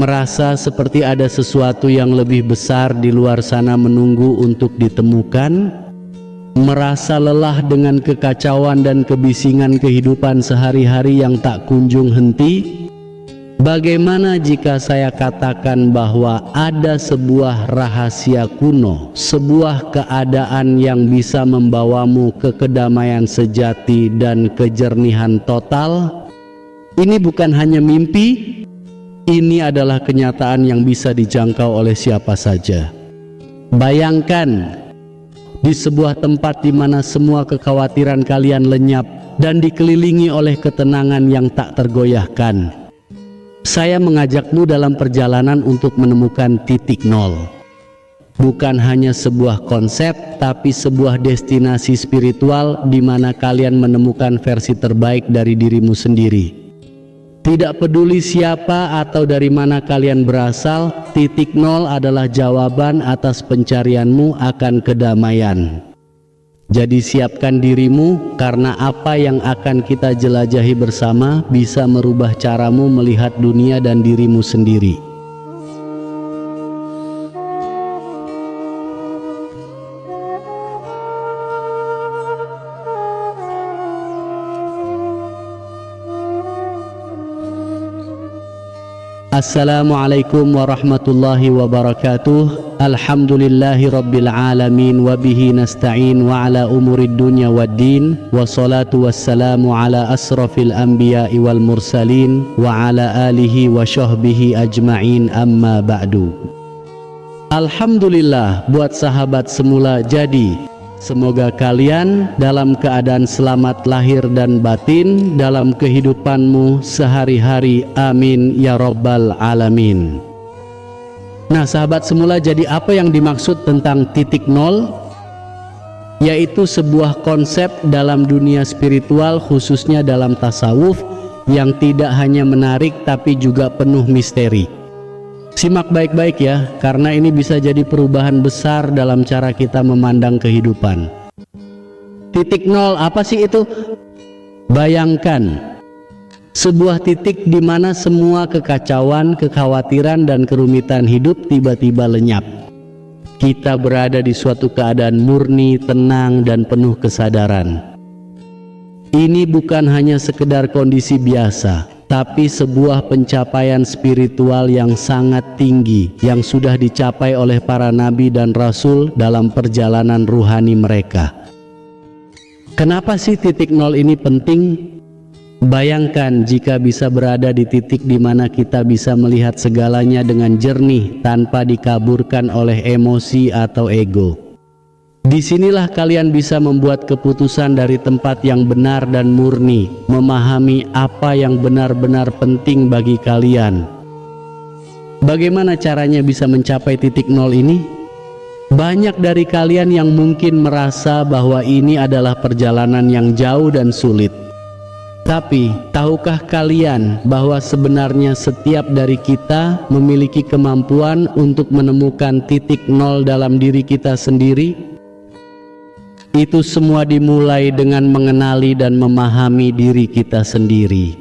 merasa seperti ada sesuatu yang lebih besar di luar sana menunggu untuk ditemukan, merasa lelah dengan kekacauan dan kebisingan kehidupan sehari-hari yang tak kunjung henti. Bagaimana jika saya katakan bahwa ada sebuah rahasia kuno, sebuah keadaan yang bisa membawamu ke kedamaian sejati dan kejernihan total? Ini bukan hanya mimpi, ini adalah kenyataan yang bisa dijangkau oleh siapa saja. Bayangkan di sebuah tempat di mana semua kekhawatiran kalian lenyap dan dikelilingi oleh ketenangan yang tak tergoyahkan. Saya mengajakmu dalam perjalanan untuk menemukan titik nol. Bukan hanya sebuah konsep, tapi sebuah destinasi spiritual di mana kalian menemukan versi terbaik dari dirimu sendiri. Tidak peduli siapa atau dari mana kalian berasal, titik nol adalah jawaban atas pencarianmu akan kedamaian. Jadi siapkan dirimu karena apa yang akan kita jelajahi bersama bisa merubah caramu melihat dunia dan dirimu sendiri. Assalamualaikum warahmatullahi wabarakatuh. Alhamdulillahi rabbil alamin Wabihi nasta'in wa ala umurid dunya wad din. Wassalatu wassalamu ala asrafil anbiya wal mursalin Wa ala alihi wa syahbihi ajma'in amma ba'du. Alhamdulillah buat sahabat semula jadi Semoga kalian dalam keadaan selamat lahir dan batin dalam kehidupanmu sehari-hari. Amin ya Rabbal 'Alamin. Nah, sahabat semula, jadi apa yang dimaksud tentang titik nol? Yaitu sebuah konsep dalam dunia spiritual, khususnya dalam tasawuf, yang tidak hanya menarik tapi juga penuh misteri. Simak baik-baik ya, karena ini bisa jadi perubahan besar dalam cara kita memandang kehidupan. Titik nol apa sih itu? Bayangkan sebuah titik di mana semua kekacauan, kekhawatiran, dan kerumitan hidup tiba-tiba lenyap. Kita berada di suatu keadaan murni, tenang, dan penuh kesadaran. Ini bukan hanya sekedar kondisi biasa, tapi sebuah pencapaian spiritual yang sangat tinggi yang sudah dicapai oleh para nabi dan rasul dalam perjalanan ruhani mereka. Kenapa sih titik nol ini penting? Bayangkan jika bisa berada di titik di mana kita bisa melihat segalanya dengan jernih tanpa dikaburkan oleh emosi atau ego. Di sinilah kalian bisa membuat keputusan dari tempat yang benar dan murni, memahami apa yang benar-benar penting bagi kalian. Bagaimana caranya bisa mencapai titik nol ini? Banyak dari kalian yang mungkin merasa bahwa ini adalah perjalanan yang jauh dan sulit. Tapi, tahukah kalian bahwa sebenarnya setiap dari kita memiliki kemampuan untuk menemukan titik nol dalam diri kita sendiri? Itu semua dimulai dengan mengenali dan memahami diri kita sendiri.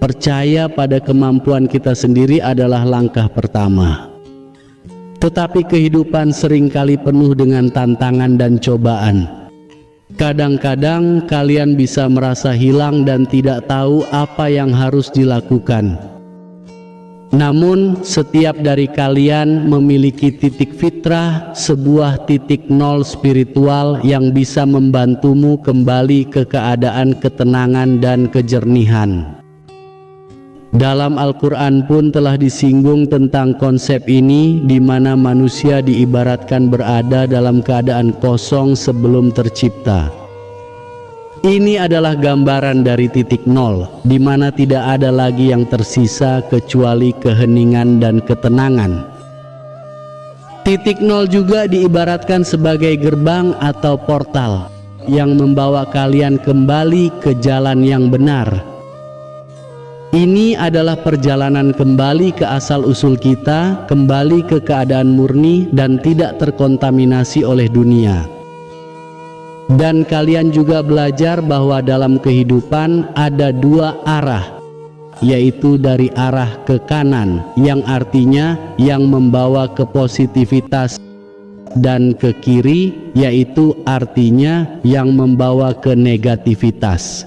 Percaya pada kemampuan kita sendiri adalah langkah pertama. Tetapi kehidupan sering kali penuh dengan tantangan dan cobaan. Kadang-kadang kalian bisa merasa hilang dan tidak tahu apa yang harus dilakukan namun setiap dari kalian memiliki titik fitrah, sebuah titik nol spiritual yang bisa membantumu kembali ke keadaan ketenangan dan kejernihan. Dalam Al-Quran pun telah disinggung tentang konsep ini di mana manusia diibaratkan berada dalam keadaan kosong sebelum tercipta. Ini adalah gambaran dari titik nol, di mana tidak ada lagi yang tersisa kecuali keheningan dan ketenangan. Titik nol juga diibaratkan sebagai gerbang atau portal yang membawa kalian kembali ke jalan yang benar. Ini adalah perjalanan kembali ke asal-usul kita, kembali ke keadaan murni dan tidak terkontaminasi oleh dunia. Dan kalian juga belajar bahwa dalam kehidupan ada dua arah. yaitu dari arah ke kanan yang artinya yang membawa ke positivitas dan ke kiri yaitu artinya yang membawa ke negativitas.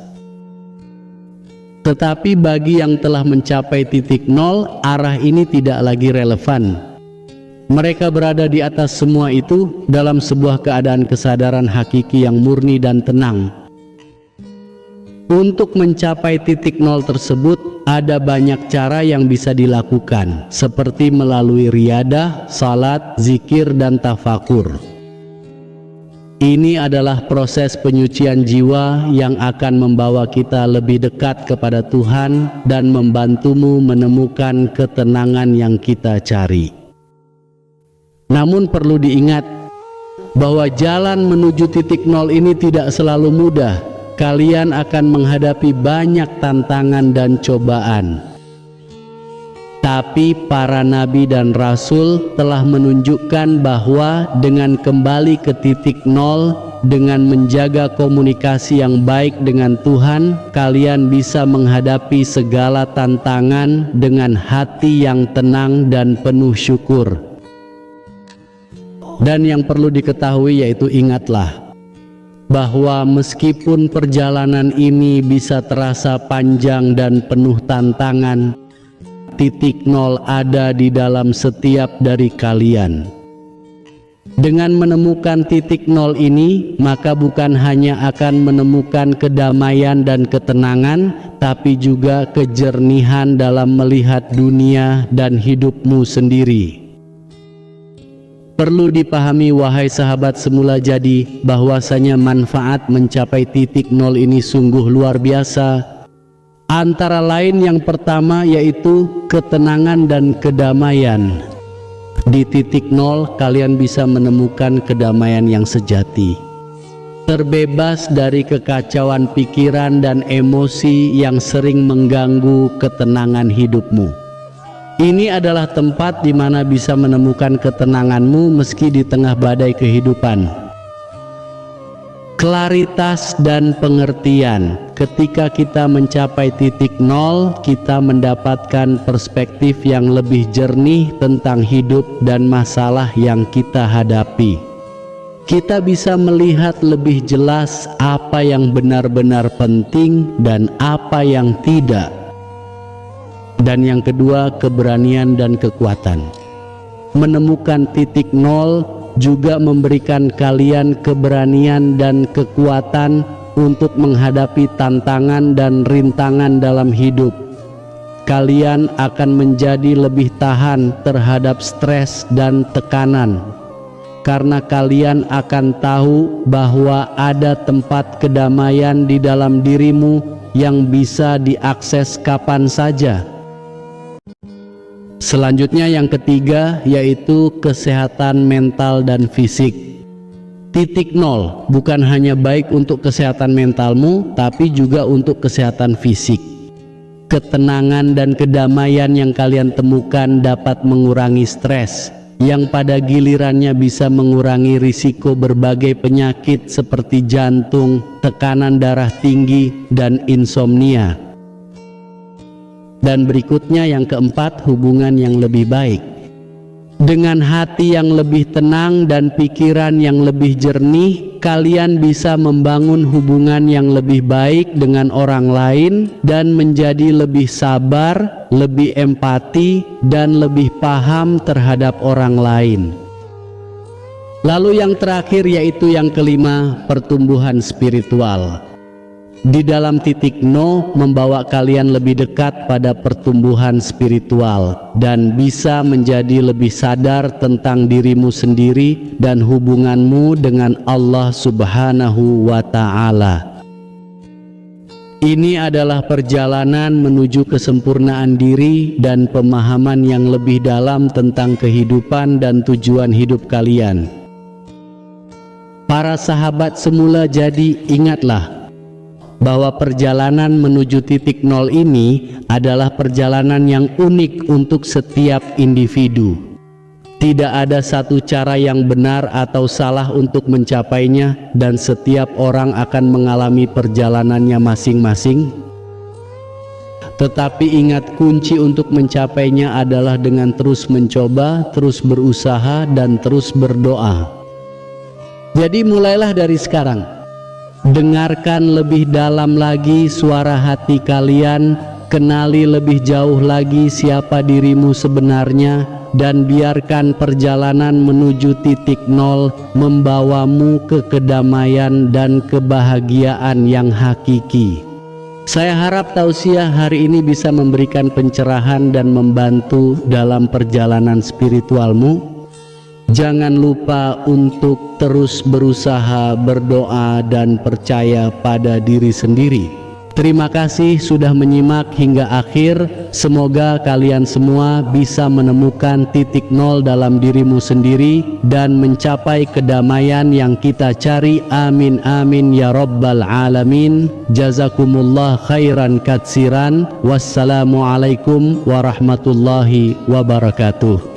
Tetapi bagi yang telah mencapai titik nol, arah ini tidak lagi relevan. Mereka berada di atas semua itu dalam sebuah keadaan kesadaran hakiki yang murni dan tenang. Untuk mencapai titik nol tersebut, ada banyak cara yang bisa dilakukan, seperti melalui riadah, salat, zikir, dan tafakur. Ini adalah proses penyucian jiwa yang akan membawa kita lebih dekat kepada Tuhan dan membantumu menemukan ketenangan yang kita cari. Namun perlu diingat bahwa jalan menuju titik nol ini tidak selalu mudah kalian akan menghadapi banyak tantangan dan cobaan. Tapi para nabi dan rasul telah menunjukkan bahwa dengan kembali ke titik nol, dengan menjaga komunikasi yang baik dengan Tuhan, kalian bisa menghadapi segala tantangan dengan hati yang tenang dan penuh syukur. Dan yang perlu diketahui yaitu ingatlah bahwa meskipun perjalanan ini bisa terasa panjang dan penuh tantangan, titik nol ada di dalam setiap dari kalian. Dengan menemukan titik nol ini, maka bukan hanya akan menemukan kedamaian dan ketenangan, tapi juga kejernihan dalam melihat dunia dan hidupmu sendiri. Perlu dipahami wahai sahabat semula jadi bahwasanya manfaat mencapai titik nol ini sungguh luar biasa. Antara lain yang pertama yaitu ketenangan dan kedamaian. Di titik nol kalian bisa menemukan kedamaian yang sejati. Terbebas dari kekacauan pikiran dan emosi yang sering mengganggu ketenangan hidupmu. Ini adalah tempat di mana bisa menemukan ketenanganmu meski di tengah badai kehidupan. Klaritas dan pengertian. Ketika kita mencapai titik nol, kita mendapatkan perspektif yang lebih jernih tentang hidup dan masalah yang kita hadapi. Kita bisa melihat lebih jelas apa yang benar-benar penting dan apa yang tidak dan yang kedua keberanian dan kekuatan. Menemukan titik nol juga memberikan kalian keberanian dan kekuatan untuk menghadapi tantangan dan rintangan dalam hidup. Kalian akan menjadi lebih tahan terhadap stres dan tekanan karena kalian akan tahu bahwa ada tempat kedamaian di dalam dirimu yang bisa diakses kapan saja Selanjutnya yang ketiga yaitu kesehatan mental dan fisik. Titik nol bukan hanya baik untuk kesehatan mentalmu tapi juga untuk kesehatan fisik. Ketenangan dan kedamaian yang kalian temukan dapat mengurangi stres yang pada gilirannya bisa mengurangi risiko berbagai penyakit seperti jantung, tekanan darah tinggi, dan insomnia. Dan berikutnya yang keempat, hubungan yang lebih baik. Dengan hati yang lebih tenang dan pikiran yang lebih jernih, kalian bisa membangun hubungan yang lebih baik dengan orang lain dan menjadi lebih sabar, lebih empati, dan lebih paham terhadap orang lain. Lalu yang terakhir yaitu yang kelima, pertumbuhan spiritual di dalam titik no membawa kalian lebih dekat pada pertumbuhan spiritual dan bisa menjadi lebih sadar tentang dirimu sendiri dan hubunganmu dengan Allah Subhanahu wa taala. Ini adalah perjalanan menuju kesempurnaan diri dan pemahaman yang lebih dalam tentang kehidupan dan tujuan hidup kalian. Para sahabat semula jadi ingatlah bahwa perjalanan menuju titik nol ini adalah perjalanan yang unik untuk setiap individu. Tidak ada satu cara yang benar atau salah untuk mencapainya, dan setiap orang akan mengalami perjalanannya masing-masing. Tetapi ingat kunci untuk mencapainya adalah dengan terus mencoba, terus berusaha dan terus berdoa. Jadi mulailah dari sekarang. Dengarkan lebih dalam lagi suara hati kalian, kenali lebih jauh lagi siapa dirimu sebenarnya dan biarkan perjalanan menuju titik nol membawamu ke kedamaian dan kebahagiaan yang hakiki. Saya harap tausiah hari ini bisa memberikan pencerahan dan membantu dalam perjalanan spiritualmu. Jangan lupa untuk terus berusaha, berdoa, dan percaya pada diri sendiri Terima kasih sudah menyimak hingga akhir. Semoga kalian semua bisa menemukan titik nol dalam dirimu sendiri dan mencapai kedamaian yang kita cari. Amin amin ya rabbal alamin. Jazakumullah khairan katsiran. Wassalamualaikum warahmatullahi wabarakatuh.